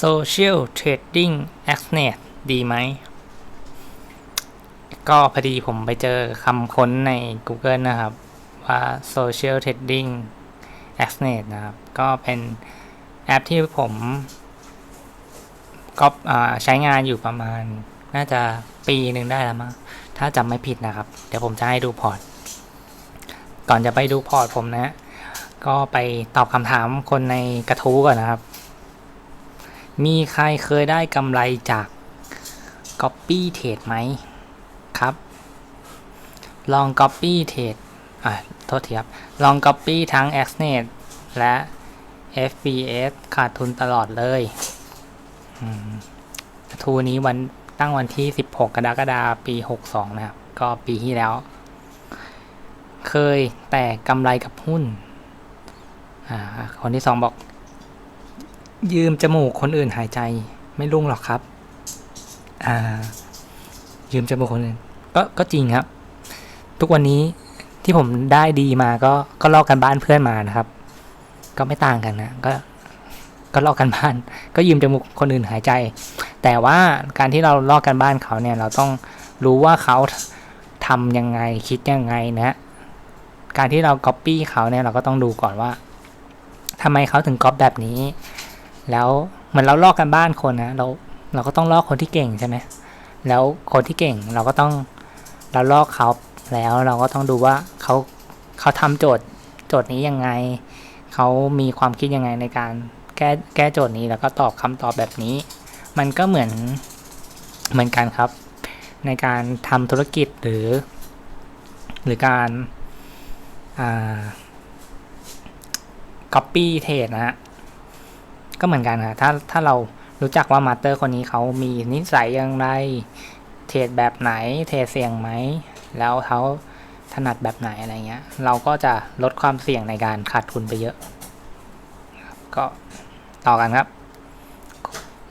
Social Trading a x n e t ดีไหม ก็พอดีผมไปเจอคำค้นใน Google นะครับ ว่า Social Trading a x n e t นะครับ ก็เป็นแอปที่ผมก็ใช้งานอยู่ประมาณ น่าจะปีหนึ่งได้แล้วมั้งถ้าจำไม่ผิดนะครับ เดี๋ยวผมจะให้ดูพอร์ต ก่อนจะไปดูพอร์ตผมนะ ก็ไปตอบคำถามคนในกระทู้ก่อนนะครับ มีใครเคยได้กำไรจาก Copy Trade ไหมครับ ลอง Copy Trade อะโทษทีครับ ลอง Copy ทั้ง Xnet และ FBS ขาดทุนตลอดเลยทูนี้วันตั้งวันที่ 16 กรกฎาคมปี 62 นะครับ ก็ปีที่แล้ว เคยแต่กำไรกับหุ้น คนที่สองบอก ยืมจมูกคนอื่นหายใจไม่รุ่งหรอกครับ อ่า ยืมจมูกคนอื่นก็ก็จริงครับ ทุกวันนี้ที่ผมได้ดีมาก็ก็ลอกกันบ้านเพื่อนมานะครับ ก็ไม่ต่างกันนะก็ก็ลอกกันบ้าน ก็ยืมจมูกคนอื่นหายใจ แต่ว่าการที่เราลอกกันบ้านเขาเนี่ย เราต้องรู้ว่าเขาทำยังไงคิดยังไงนะการที่เราก๊อปปี้เขาเนี่ยเราก็ต้องดูก่อนว่าทำไมเขาถึงก๊อปแบบนี้ แล้วเหมือนเราลอกกันบ้านคนนะเราเราก็ต้องลอกคนที่เก่งใช่ไหมแล้วคนที่เก่งเราก็ต้องเราลอกเขาแล้วเราก็ต้องดูว่าเขาเขาทำโจทย์โจทย์นี้ยังไง เขามีความคิดยังไงในการแก้แก้โจทย์นี้แล้วก็ตอบคำตอบแบบนี้ มันก็เหมือนเหมือนกันครับ ในการทำธุรกิจหรือ หรือการ อ่า copy trade นะฮะ ก็เหมือนกันนะถ้าถ้าเรารู้จักว่ามาสเตอร์คนนี้เขามีนิสัยอย่างไร เทรดแบบไหน เทรดเสี่ยงไหม แล้วเขาถนัดแบบไหนอะไรเงี้ย เราก็จะลดความเสี่ยงในการขาดทุนไปเยอะ ก็ต่อกันครับ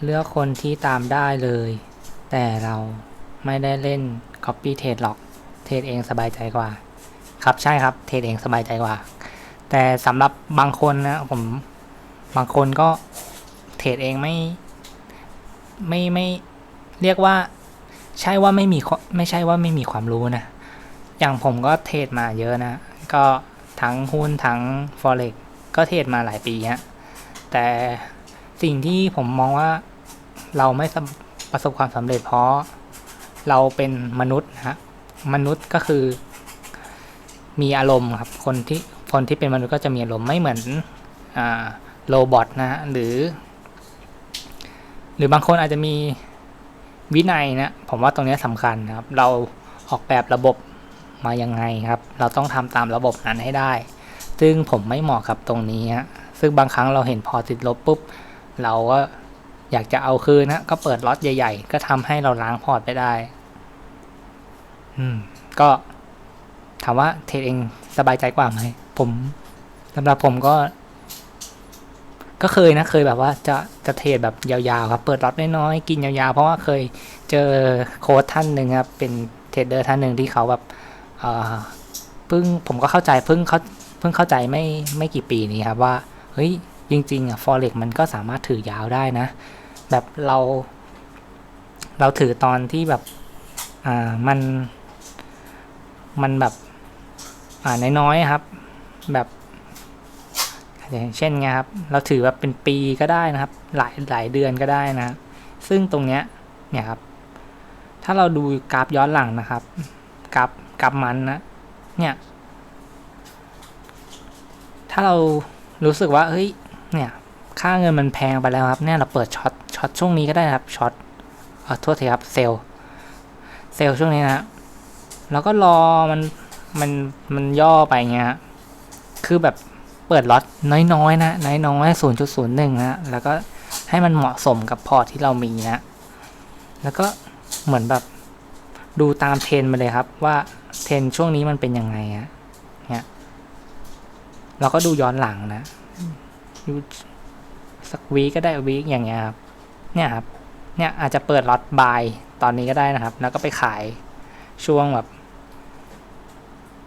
เลือกคนที่ตามได้เลย แต่เราไม่ได้เล่น copy trade หรอก เทรดเองสบายใจกว่า ครับใช่ครับ เทรดเองสบายใจกว่า แต่สำหรับบางคนนะผม บางคนก็ เทรดเองไม่ไม่ไม่เรียกว่าใช่ว่าไม่มีไม่ใช่ว่าไม่มีความรู้นะ อย่างผมก็เทรดมาเยอะนะ ก็ทั้งหุ้นทั้ง forex ก็เทรดมาหลายปีฮะแต่สิ่งที่ผมมองว่าเราไม่ประสบความสำเร็จเพราะเราเป็นมนุษย์นะฮะมนุษย์ก็คือมีอารมณ์ครับคนที่คนที่เป็นมนุษย์ก็จะมีอารมณ์ไม่เหมือนอ่าโรบอทนะฮะหรือ หรือบางคนอาจจะมีวินัยนะผมว่าตรงนี้สำคัญนะครับ เราออกแบบระบบมายังไงครับ เราต้องทำตามระบบนั้นให้ได้ ซึ่งผมไม่เหมาะกับตรงนี้ฮะซึ่งบางครั้งเราเห็นพอติดลบปุ๊บ เราก็อยากจะเอาคืนนะก็เปิดล็อตใหญ่ ๆ ก็ทำให้เราล้างพอร์ตไปได้ อืม ก็ถามว่าเทรดเองสบายใจกว่าไหมผมสำหรับผมก็ ก็เคยนะเคยแบบว่าจะจะเทรดแบบยาวๆครับ เปิดล็อตน้อยๆกินยาวๆ เพราะว่าเคยเจอโค้ดท่านหนึ่งครับเป็นเทรดเดอร์ท่านหนึ่งที่เขาแบบเพิ่งผมก็เข้าใจเพิ่งเขาเพิ่งเข้าใจไม่ไม่กี่ปีนี้ครับว่าเฮ้ยจริงๆอะ forex มันก็สามารถถือยาวได้นะ แบบเรา เราถือตอนที่แบบอ่ามันมันแบบอ่าน้อยๆครับ แบบ อย่างเช่นไงครับ เราถือแบบเป็นปีก็ได้นะครับ หลายหลายเดือนก็ได้นะ ซึ่งตรงเนี้ยเนี่ยครับ ถ้าเราดูกราฟย้อนหลังนะครับ กราฟกราฟมันนะ เนี่ย ถ้าเรารู้สึกว่า เฮ้ย เนี่ย ค่าเงินมันแพงไปแล้วครับ เนี่ยเราเปิดช็อต ช็อตช่วงนี้ก็ได้ครับ ช็อตเออโทษทีครับ เซลเซลช่วงนี้นะแล้วก็รอมัน มัน มันย่อไปเงี้ย คือแบบ เปิดล็อตน้อยๆนะน้อยๆศูนย์จุดศูนย์หนึ่งนะแล้วก็ให้มันเหมาะสมกับพอร์ตที่เรามีนะ แล้วก็เหมือนแบบดูตามเทรนด์ไปเลยครับว่าเทรนช่วงนี้มันเป็นยังไงอะเนี่ยเราก็ดูย้อนหลังนะดูสักวีก็ได้วีคอย่างเงี้ยครับเนี่ยครับเนี่ยอาจจะเปิดล็อตบายตอนนี้ก็ได้นะครับ แล้วก็ไปขายช่วงแบบ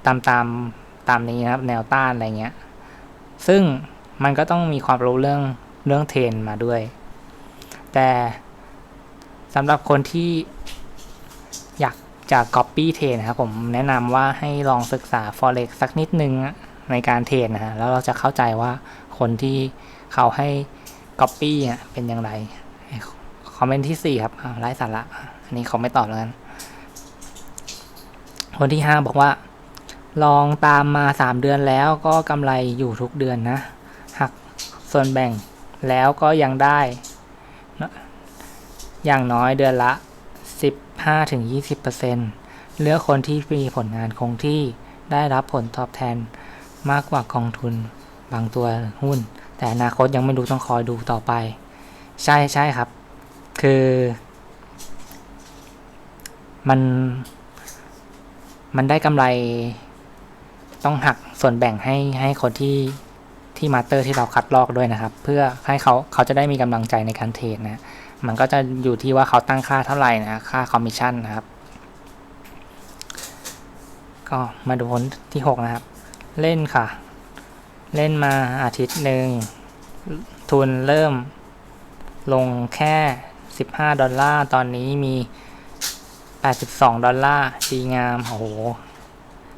ตามตามตามนี้นะครับ แนวต้านอะไรเงี้ย ซึ่งมันก็ต้องมีความรู้เรื่องเรื่องเทรนมาด้วย แต่สำหรับคนที่อยากจะ Copy เทรนครับผมแนะนำว่าให้ลองศึกษา Forex สักนิดนึงในการเทรดนะฮะแล้วเราจะเข้าใจว่าคนที่เขาให้ Copy อะเป็นอย่างไร คอมเมนต์ที่ 4 ครับไร้สาระอะอันนี้เขาไม่ตอบแล้วกัน คนที่ 5 บอกว่า ลองตามมา 3 เดือนแล้วก็กำไรอยู่ทุกเดือนนะ หักส่วนแบ่งแล้วก็ยังได้ อย่างน้อยเดือนละ 15-20%เลือกคนที่มีผลงานคงที่ได้รับผลตอบแทนมากกว่ากองทุนบางตัวหุ้น แต่อนาคตยังไม่รู้ต้องคอยดูต่อไป ใช่ใช่ครับ คือ มัน มันได้กำไร ต้องหักส่วนแบ่งให้ให้คนที่ที่มาสเตอร์ที่เราคัดลอกด้วยนะครับ เพื่อให้เขาเขาจะได้มีกำลังใจในการเทรดนะ มันก็จะอยู่ที่ว่าเขาตั้งค่าเท่าไหร่นะ ค่าคอมมิชชั่นนะครับ ก็มาดูผลที่ 6 นะครับ เล่นค่ะ เล่นมาอาทิตย์หนึ่ง ทุนเริ่มลงแค่ 15 ดอลลาร์ ตอนนี้มี 82 ดอลลาร์ดีงาม โอ้โห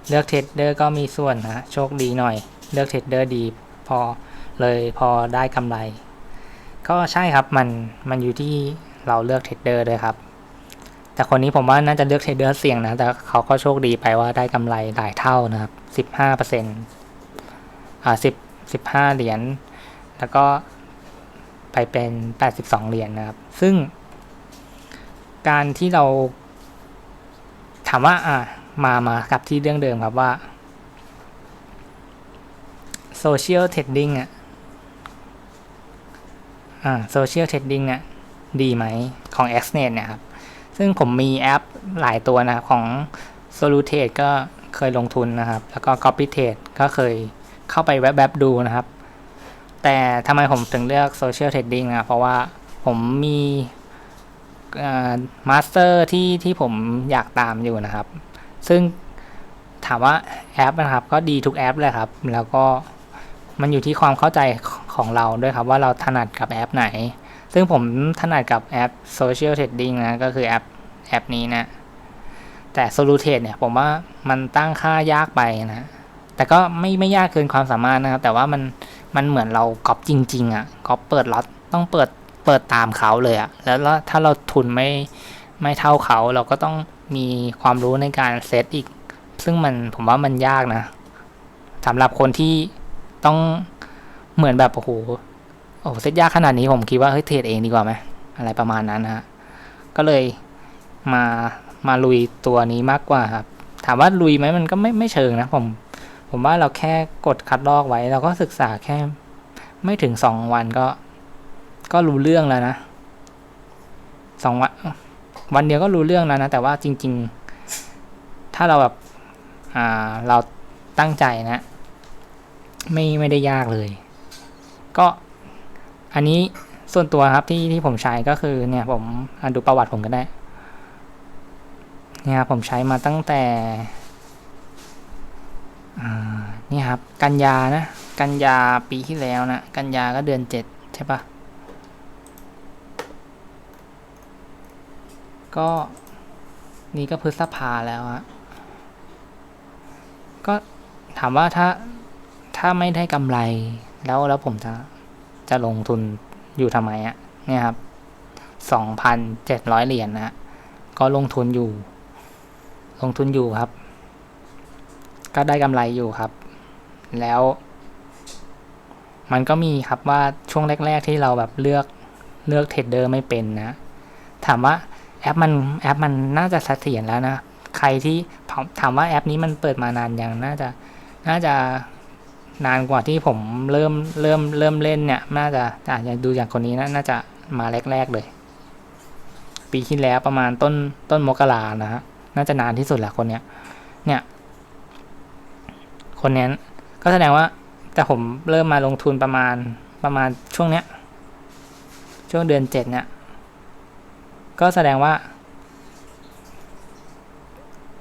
เลือกเทรดเดอร์ก็มีส่วนนะโชคดีหน่อย เลือกเทรดเดอร์ดีพอเลยพอได้กำไร ก็ใช่ครับมันมันอยู่ที่เราเลือกเทรดเดอร์ด้วยครับ แต่คนนี้ผมว่าน่าจะเลือกเทรดเดอร์เสี่ยงนะ แต่เขาก็โชคดีไปว่าได้กำไรหลายเท่านะครับ15เปอร์เซ็นต์อ่า10 15เหรียญแล้วก็ไปเป็น82เหรียญนะครับ ซึ่ง การที่เราถามว่าอ่า มามากับที่เรื่องเดิมครับว่าโซเชียลเทรดดิ้งอะอ่าโซเชียลเทรดดิ้งอะดีไหมของ Xnet เนี่ยครับ ซึ่งผมมีแอปหลายตัวนะครับ ของ s o l u t a t e ก็เคยลงทุนนะครับ แล้วก็ Copy Trade ก็เคยเข้าไปแวบๆดูนะครับ แต่ทำไมผมถึงเลือก Social Trading นะเพราะว่าผมมีมาสเตอร์ที่ที่ผมอยากตามอยู่นะครับ ซึ่งถามว่าแอปนะครับ ก็ดีทุกแอปเลยครับ แล้วก็มันอยู่ที่ความเข้าใจของเราด้วยครับ ว่าเราถนัดกับแอปไหน ซึ่งผมถนัดกับแอป Social Trading นะ ก็คือแอปแอปนี้นะ แต่ s o l u t e เนี่ยผมว่ามันตั้งค่ายากไปนะ แต่ก็ไม่ไม่ยากเกินความสามารถนะครับ แต่ว่ามันมันเหมือนเราก๊อปจริง ๆอะก๊อปเปิดล็อตต้องเปิดเปิดตามเขาเลยอะแล้วถ้าเราทุนไม่ ไม่เท่าเขาเราก็ต้องมีความรู้ในการเซตอีก ซึ่งมันผมว่ามันยากนะสำหรับคนที่ต้องเหมือนแบบโอ้โหโอ้เซตยากขนาดนี้ผมคิดว่าเฮ้ยเทรดเองดีกว่าไหมอะไรประมาณนั้นนะฮะก็เลยมามาลุยตัวนี้มากกว่าครับ ถามว่าลุยไหมมันก็ไม่ไม่เชิงนะผม ผมว่าเราแค่กดคัดลอกไว้เราก็ศึกษาแค่ ไม่ถึงสองวันก็ ก็รู้เรื่องแล้วนะสองวัน วันเดียวก็รู้เรื่องแล้วนะ แต่ว่าจริง ๆ ถ้าเราแบบอ่าเราตั้งใจนะ ไม่ไม่ได้ยากเลย ก็อันนี้ส่วนตัวครับที่ที่ผมใช้ก็คือเนี่ย ผมดูประวัติผมก็ได้ เนี่ยผมใช้มาตั้งแต่นี่ครับ กันยานะ กันยาปีที่แล้วนะ กันยาก็เดือนเจ็ดใช่ปะ ก็นี่ก็พฤษภาแล้วอะก็ถามว่าถ้าถ้าไม่ได้กำไรแล้วแล้วผมจะจะลงทุนอยู่ทำไมอะเนี่ยครับสองพันเจ็ดร้อยเหรียญนะก็ลงทุนอยู่ ลงทุนอยู่ครับ ก็ได้กำไรอยู่ครับ แล้ว มันก็มีครับว่าช่วงแรก ๆที่เราแบบเลือกเลือกเทรดเดอร์ไม่เป็นนะ ถามว่า แอปมันแอปมันน่าจะเสถียรแล้วนะ ใครที่ถามว่าแอปนี้มันเปิดมานานยังน่าจะน่าจะนานกว่าที่ผมเริ่มเริ่มเริ่มเล่นเนี่ย น่าจะอาจจะดูอย่างคนนี้นะน่าจะมาแรกๆเลย ปีที่แล้วประมาณต้นต้นมกรานะฮะน่าจะนานที่สุดแหละคนเนี้ย เนี่ย คนนี้ก็แสดงว่า แต่ผมเริ่มมาลงทุนประมาณประมาณช่วงเนี้ย ช่วงเดือนเจ็ดเนี่ย ก็แสดงว่า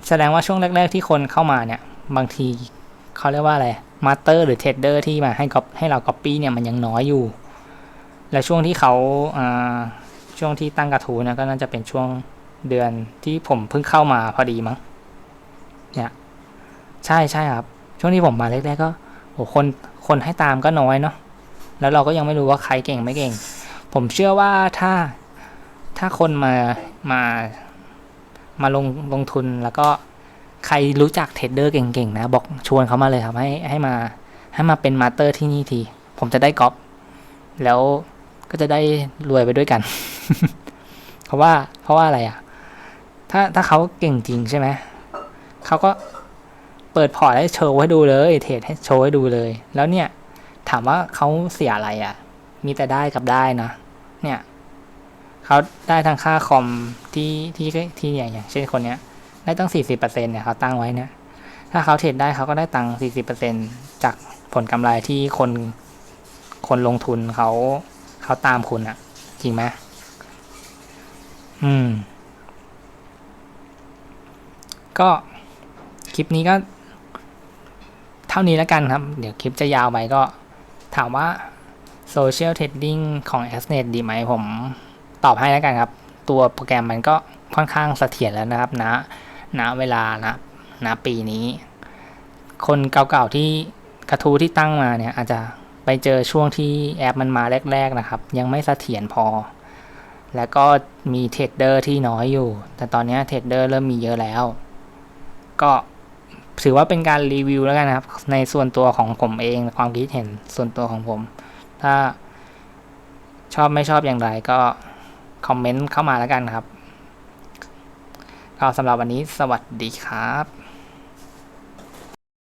แสดงว่าช่วงแรก ๆ ที่คนเข้ามาเนี่ย บางทีเขาเรียกว่าอะไรมาสเตอร์หรือเทรดเดอร์ที่มาให้ก๊อปให้เราก๊อปปี้เนี่ยมันยังน้อยอยู่ และช่วงที่เขาช่วงที่ตั้งกระทู้นะก็น่าจะเป็นช่วงเดือนที่ผมเพิ่งเข้ามาพอดีมั้งเนี่ยใช่ใช่ครับ ช่วงที่ผมมาแรกๆก็โหคนคนให้ตามก็น้อยเนาะแล้วเราก็ยังไม่รู้ว่าใครเก่งไม่เก่ง ผมเชื่อว่าถ้า ถ้าคนมามามาลงลงทุนแล้วก็ใครรู้จักเทรดเดอร์เก่งๆนะ บอกชวนเขามาเลยครับให้ให้มาให้มาเป็นมาสเตอร์ที่นี่ที ผมจะได้กอปแล้วก็จะได้รวยไปด้วยกัน เพราะว่าเพราะว่าอะไรอะ ถ้าถ้าเขาเก่งจริงใช่ไหมเขาก็เปิดพอร์ตให้โชว์ให้ดูเลยเทรดให้โชว์ให้ดูเลย แล้วเนี่ย ถามว่าเขาเสียอะไรอะ มีแต่ได้กับได้นะเนี่ย เขาได้ทางค่าคอมที่ที่ที่เนี่ยอย่างเช่นคนเนี้ย ได้ตั้งสี่สิบเปอร์เซ็นเนี่ยเขาตั้งไว้เนี่ยถ้าเขาเทรดได้เขาก็ได้ตังค์สี่สิบเปอร์เซ็นจากผลกำไรที่คนคนลงทุนเขาเขาตามคุณอะจริงไหมอืม ก็คลิปนี้ก็ เท่านี้แล้วกันครับ เดี๋ยวคลิปจะยาวไปก็ ถามว่าโซเชียลเทรดดิ้งของ a s n e t ดีไหมผม ตอบให้แล้วกันครับ ตัวโปรแกรมมันก็ค่อนข้างเสถียรแล้วนะครับนะณเวลานะณปีนี้ คนเก่าๆที่กระทู้ที่ตั้งมาเนี่ยอาจจะไปเจอช่วงที่แอปมันมาแรก ๆนะครับ ยังไม่เสถียรพอ แล้วก็มีเทรดเดอร์ที่น้อยอยู่ แต่ตอนนี้เทรดเดอร์เริ่มมีเยอะแล้ว ก็ถือว่าเป็นการรีวิวแล้วกันนะครับ ในส่วนตัวของผมเองความคิดเห็นส่วนตัวของผม ถ้าชอบไม่ชอบอย่างไรก็ คอมเมนต์เข้ามาแล้วกันครับก็สำหรับวันนี้สวัสดีครับ